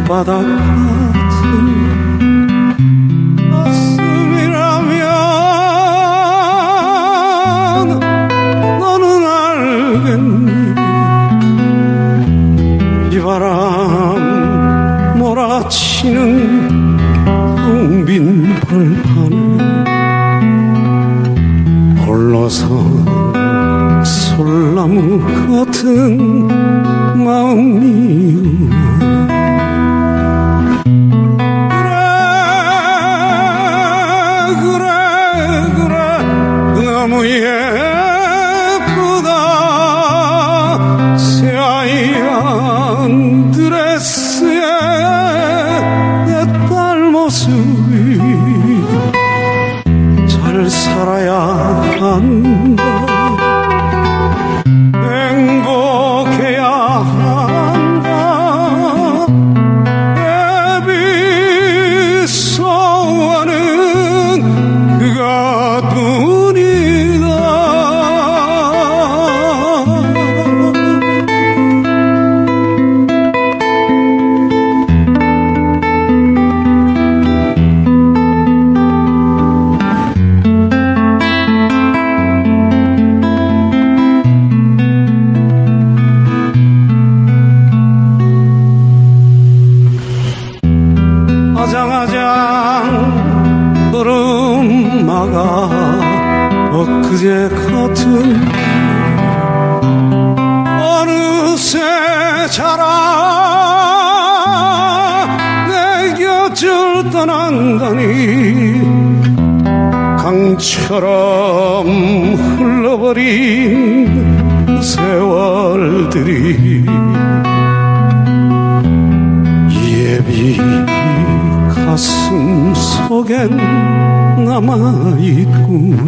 눈바닥 같은 가슴이라면 너는 알겠니? 비바람 몰아치는 텅빈 벌판에 홀로서 솔나무 같은 마음이요 예쁘다. 새하얀 드레스에 내 딸 모습이 잘 살아야 한다 걸음마가 엊그제 같은 어느새 자라 내 곁을 떠난다니 강처럼 흘러버린 그 세월들이 예비 가슴 속엔 남아있구나